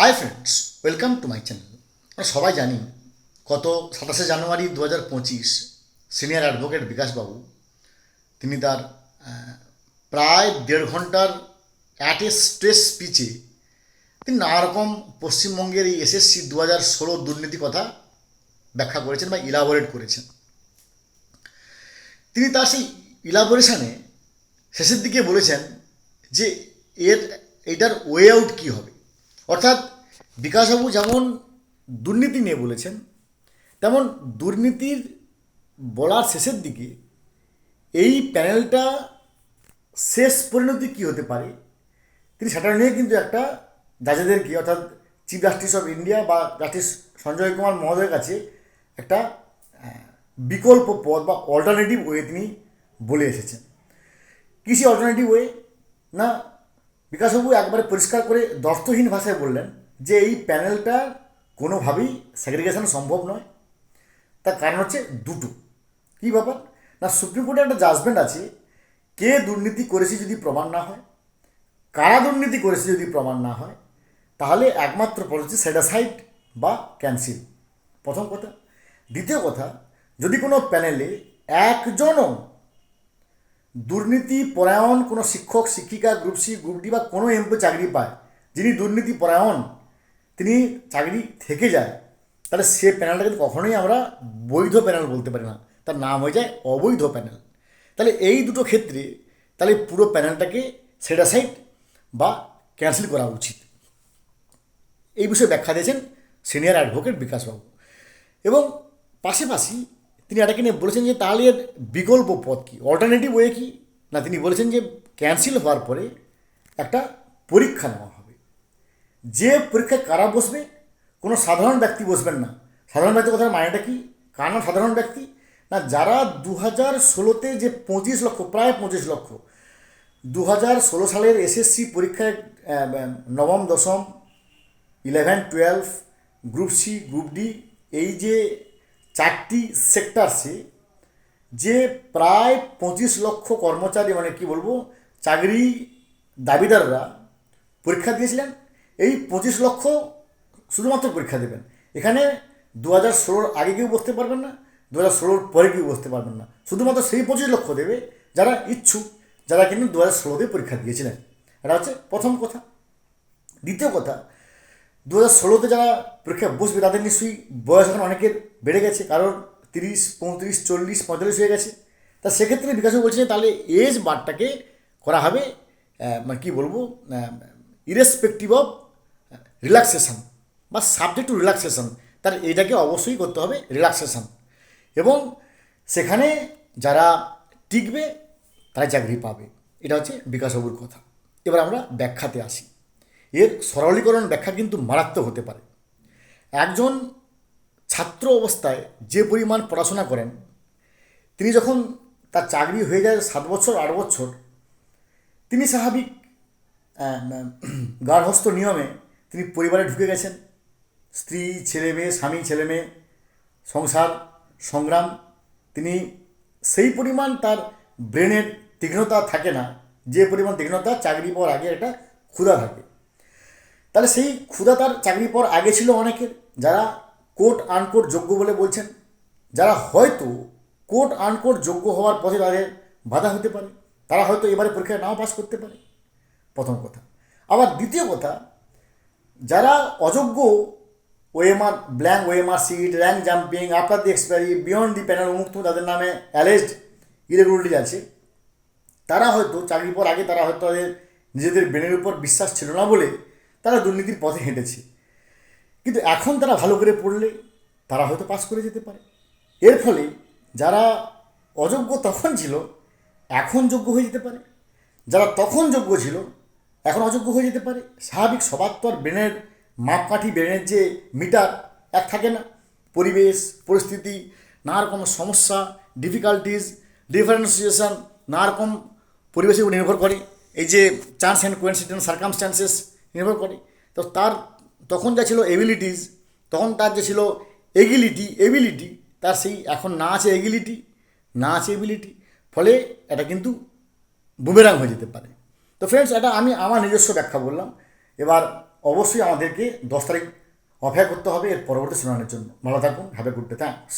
Hi friends welcome to my channel আমরা সবাই জানি গত সাতাশে জানুয়ারি দু হাজার পঁচিশ সিনিয়র অ্যাডভোকেট বিকাশবাবু তিনি তার প্রায় দেড় ঘণ্টার অ্যাট এ স্ট্রেস স্পিচে তিনি নানা রকম পশ্চিমবঙ্গের এই এসএসসি দু হাজার ষোলো দুর্নীতি কথা ব্যাখ্যা করেছেন বা ইলাবোরেট করেছেন। তিনি তার সেই ইলাবোরেশনে শেষের দিকে বলেছেন যে এর, এটার ওয়ে আউট কী হবে? অর্থাৎ বিকাশবাবু যেমন দুর্নীতি নিয়ে বলেছেন, তেমন দুর্নীতির বলার শেষের দিকে এই প্যানেলটা শেষ পরিণতি কী হতে পারে, তিনি সেটা নিয়ে কিন্তু একটা জাজেদেরকে অর্থাৎ চিফ জাস্টিস অফ ইন্ডিয়া বা জাস্টিস সঞ্জয় কুমার মহোদয়ের কাছে একটা বিকল্প পথ বা অল্টারনেটিভ ওয়ে তিনি বলে এসেছেন। কী সেই অল্টারনেটিভ ওয়ে না বিকাশবাবু একবারে পরিষ্কার করে দর্থহীন ভাষায় বললেন যে এই প্যানেলটা কোনোভাবেই সেগ্রিগেশন সম্ভব নয়। তার কারণ হচ্ছে দুটো। কী ব্যাপার? না, সুপ্রিম কোর্টে একটা জাজমেন্ট আছে, কে দুর্নীতি করেছে যদি প্রমাণ না হয়, কারা দুর্নীতি করেছে যদি প্রমাণ না হয়, তাহলে একমাত্র পথ হচ্ছে সেটাসাইড বা ক্যান্সেল প্রথম কথা। দ্বিতীয় কথা, যদি কোনো প্যানেলে একজনও দুর্নীতি, পরায়ণ কোনো শিক্ষক, শিক্ষিকা গ্রুপ সি গ্রুপ ডি বা কোনো এমপি চাকরি পায়, যিনি দুর্নীতি, পরায়ণ, তিনি চাকরি থেকে যায়, তাহলে সে প্যানেলটা কিন্তু কখনোই আমরা বৈধ প্যানেল বলতে পারি না। তার নাম হয়ে যায় অবৈধ প্যানেল তাহলে এই দুটো ক্ষেত্রে তাহলে পুরো প্যানেলটাকে সেটাসাইড বা ক্যান্সেল করা উচিত। এই বিষয়ে ব্যাখ্যা দিয়েছেন সিনিয়র অ্যাডভোকেট বিকাশবাবু। এবং পাশাপাশি তিনি এটাকে নিয়ে বলেছেন যে তাহলে এর বিকল্প পথ কী? অল্টারনেটিভ ওয়ে কী? না, তিনি বলেছেন যে ক্যান্সেল হওয়ার পরে একটা পরীক্ষা নেওয়া হবে। যে পরীক্ষায় কারা বসবে? কোনো সাধারণ ব্যক্তি বসবেন না। সাধারণ ব্যক্তি কথার মানেটা কি? কার নাম সাধারণ ব্যক্তি? না, যারা দু হাজার ষোলোতে যে পঁচিশ লক্ষ, প্রায় পঁচিশ লক্ষ দু হাজার ষোলো সালের এসএসসি পরীক্ষায় নবম, দশম eleven twelve group C group D এই যে চারটি সেক্টরসে যে প্রায় পঁচিশ লক্ষ কর্মচারী মানে কি বলব, চাকরি দাবিদাররা পরীক্ষা দিয়েছিলেন। এই পঁচিশ লক্ষ শুধুমাত্র পরীক্ষা দেবেন। এখানে দু হাজার ষোলোর আগে কেউ বসতে পারবেন না দু হাজার ষোলোর পরে কেউ বসতে পারবেন না। শুধুমাত্র সেই পঁচিশ লক্ষ দেবে যারা ইচ্ছুক, যারা কিন্তু দু হাজার ষোলোতে পরীক্ষা দিয়েছিলেন। এটা হচ্ছে প্রথম কথা। দ্বিতীয় কথা দু হাজার ষোলোতে যারা পরীক্ষায় বসবে, তাদের নিশ্চয়ই বয়স এখন অনেকের বেড়ে গেছে, কারণ তিরিশ, পঁয়ত্রিশ, চল্লিশ, পঁয়তাল্লিশ হয়ে গেছে। তা সেক্ষেত্রে বিকাশও বলছে তাহলে এজ বারটাকে করা হবে মানে কী বলব ইরেসপেক্টিভ অফ রিল্যাক্সেশন বা সাবজেক্ট টু রিল্যাক্সেশন তার এটাকে অবশ্যই করতে হবে রিল্যাক্সেশন এবং সেখানে যারা টিকবে, তারা চাকরি পাবে। এটা হচ্ছে বিকাশবাবুর কথা। এবার আমরা ব্যাখ্যাতে আসি। এর সরলীকরণ ব্যাখ্যা কিন্তু মারাত্মক হতে পারে। একজন ছাত্র অবস্থায় যে পরিমাণ পড়াশোনা করেন, তিনি যখন তার চাকরি হয়ে যায় সাত বছর, আট বছর, তিনি স্বাভাবিক গার্হস্থ নিয়মে তিনি পরিবারে ঢুকে গেছেন। স্ত্রী, ছেলে মেয়ে, স্বামী, ছেলে মেয়ে, সংসার, সংগ্রাম, তিনি সেই পরিমাণ তার ব্রেনের তীক্ষ্ণতা থাকে না, যে পরিমাণ তীক্ষ্ণতা চাকরি পাওয়ার আগে একটা ক্ষুধা থাকে। তাহলে সেই ক্ষুধা তার চাকরি পর আগে ছিল অনেকের, যারা কোর্ট আনকোট যোগ্য বলে বলছেন। যারা হয়তো কোর্ট আনকোট যোগ্য হওয়ার পথে তাদের বাধা হতে পারে, তারা হয়তো এবারে পরীক্ষায় নাও পাস করতে পারে। প্রথম কথা। আবার দ্বিতীয় কথা, যারা অযোগ্য OMR blank OMR sheet rank jumping after the expiry beyond the panel উন্মুক্ত, তাদের নামে অ্যালেজড ইরেগুলারিটি আছে, তারা হয়তো চাকরির পর আগে তারা হয়তো তাদের নিজেদের ব্রেনের উপর বিশ্বাস ছিল না বলে তারা দুর্নীতির পথে হেঁটেছে। কিন্তু এখন তারা ভালো করে পড়লে তারা হয়তো পাস করে যেতে পারে। এর ফলে যারা অযোগ্য তখন ছিল, এখন যোগ্য হয়ে যেতে পারে। যারা তখন যোগ্য ছিল, এখন অযোগ্য হয়ে যেতে পারে। স্বাভাবিক সবার তো আর ব্রেনের মাপকাঠি, ব্রেনের যে মিটার, এক থাকে না। পরিবেশ, পরিস্থিতি নানা রকম সমস্যা ডিফিকাল্টিজ ডিফারেন্সিয়েশন নানা রকম পরিবেশের উপর নির্ভর করে। এই যে চান্স অ্যান্ড কোয়েন্সিডেন্স সার্কামস্ট্যান্সেস নির্ভর করে। তো তার তখন যা ছিল এবিলিটিস তখন তার যে ছিল এগিলিটি এবিলিটি তার সেই এখন না আছে এগিলিটি না আছে এবিলিটি ফলে এটা কিন্তু বুমেরাং হয়ে যেতে পারে। তো ফ্রেন্ডস এটা আমি আমার নিজস্ব ব্যাখ্যা বললাম। এবার অবশ্যই আমাদেরকে দশ তারিখ অপেক্ষা করতে হবে এর পরবর্তী শুনানির জন্য। ভালো থাকুন হ্যাভ গুড ডে থ্যাংকস